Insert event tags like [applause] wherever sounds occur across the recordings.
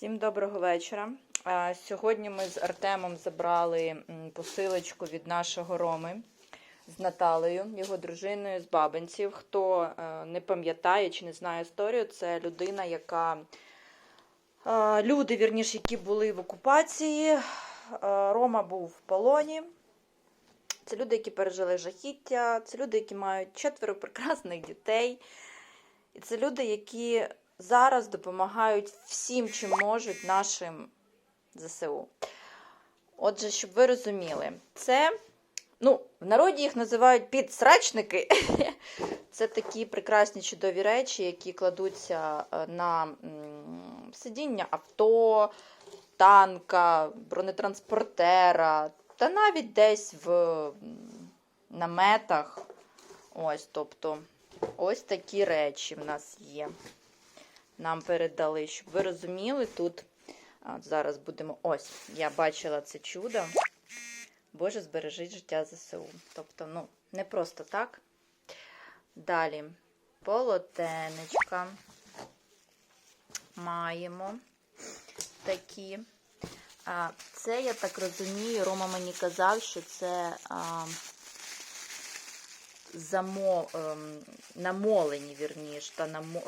Всім доброго вечора. Сьогодні ми з Артемом забрали посилочку від нашого Роми з Наталею, його дружиною з Бабинців. Хто е, не пам'ятає чи не знає історію, це людина, яка люди, вірніше, які були в окупації. Рома був в полоні. Це люди, які пережили жахіття, це люди, які мають четверо прекрасних дітей. І це люди, які зараз допомагають всім, чим можуть нашим ЗСУ. Отже, щоб ви розуміли, це, ну, в народі їх називають підсрачники. [laughs] Це такі прекрасні чудові речі, які кладуться е, на сидіння авто, танка, бронетранспортера, та навіть десь в наметах. Ось, тобто, ось такі речі в нас є нам передали, щоб ви розуміли, тут зараз будемо. Ось, я бачила це чудо. Боже, збережіть життя ЗСУ. Тобто, ну, не просто так. Далі полотенечка. Маємо такі. Це, я так розумію, Рома мені казав, що це а, замо, ем, намолені, вірніш, та нам, е,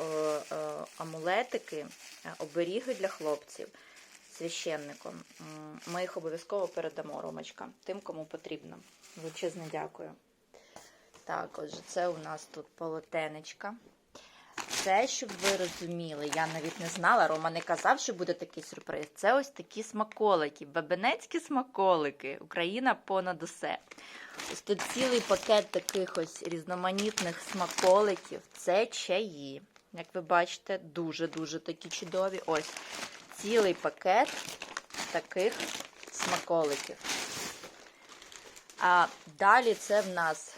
е, амулетики, е, оберіги для хлопців священником. Ми їх обов'язково передамо, Ромочка, тим, кому потрібно. Величезне дякую. Так, отже, це у нас тут полотенечка. Це, щоб ви розуміли, я навіть не знала, Рома не казав, що буде такий сюрприз. Це ось такі смаколики, бабинецькі смаколики. Україна понад усе. Ось тут цілий пакет таких ось різноманітних смаколиків. Це чаї. Як ви бачите, дуже-дуже такі чудові. Ось цілий пакет таких смаколиків. А далі це в нас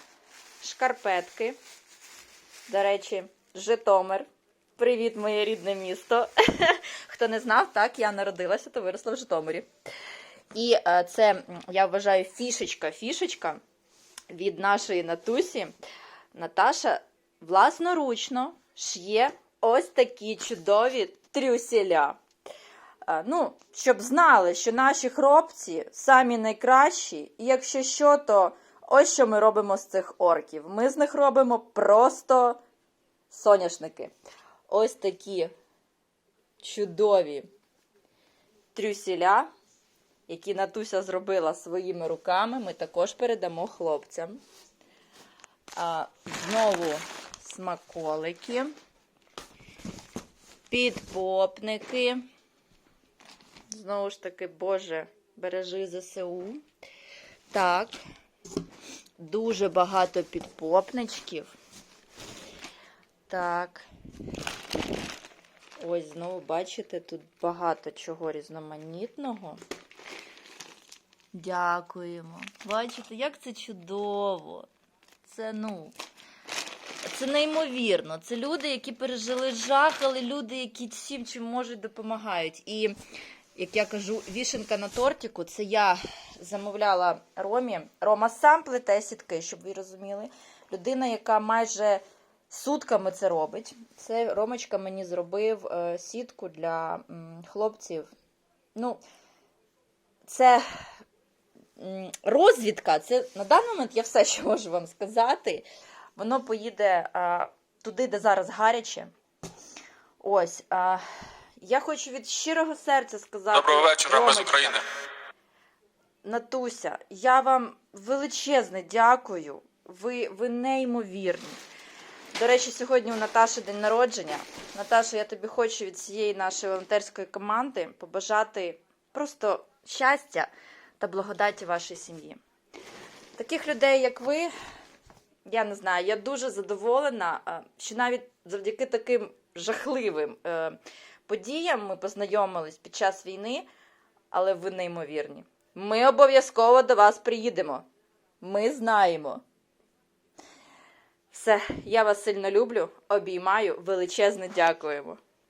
шкарпетки. До речі, Житомир. Привіт, моє рідне місто. [laughs] Хто не знав, так, я народилася та виросла в Житомирі. І е, це, я вважаю, фішечка, фішечка від нашої Натусі. Наташа власноручно ш'є ось такі чудові трюселя. Е, Ну, щоб знали, що наші хлопці самі найкращі, і якщо що, то ось що ми робимо з цих орків. Ми з них робимо просто соняшники. Ось такі чудові трюселя, які Натуся зробила своїми руками, ми також передамо хлопцям. А, знову смаколики, підпопники. Знову ж таки, Боже, бережи ЗСУ. Так, дуже багато підпопничків. Так. Ось, знову бачите, тут багато чого різноманітного. Дякуємо. Бачите, як це чудово. Це, ну, це неймовірно. Це люди, які пережили жах, але люди, які всім чим можуть допомагають. І, як я кажу, вішенка на тортику це я замовляла Ромі. Рома сам плете сітки, щоб ви розуміли. Людина, яка майже сутками це робить. Це Ромочка мені зробив е, сітку для хлопців. Ну, це розвідка. Це на даний момент я все, що можу вам сказати. Воно поїде а, туди, де зараз гаряче. Ось. А, я хочу від щирого серця сказати. Доброго вечора, Ромочка, України. Натуся, я вам величезне дякую. Ви, ви неймовірні. До речі, сьогодні у Наташі день народження. Наташа, я тобі хочу від цієї нашої волонтерської команди побажати просто щастя та благодаті вашій сім'ї. Таких людей, як ви, я не знаю, я дуже задоволена, е, що навіть завдяки таким жахливим е, подіям ми познайомились під час війни, але ви неймовірні. Ми обов'язково до вас приїдемо. Ми знаємо. Все, я вас сильно люблю, обіймаю, величезне дякуємо.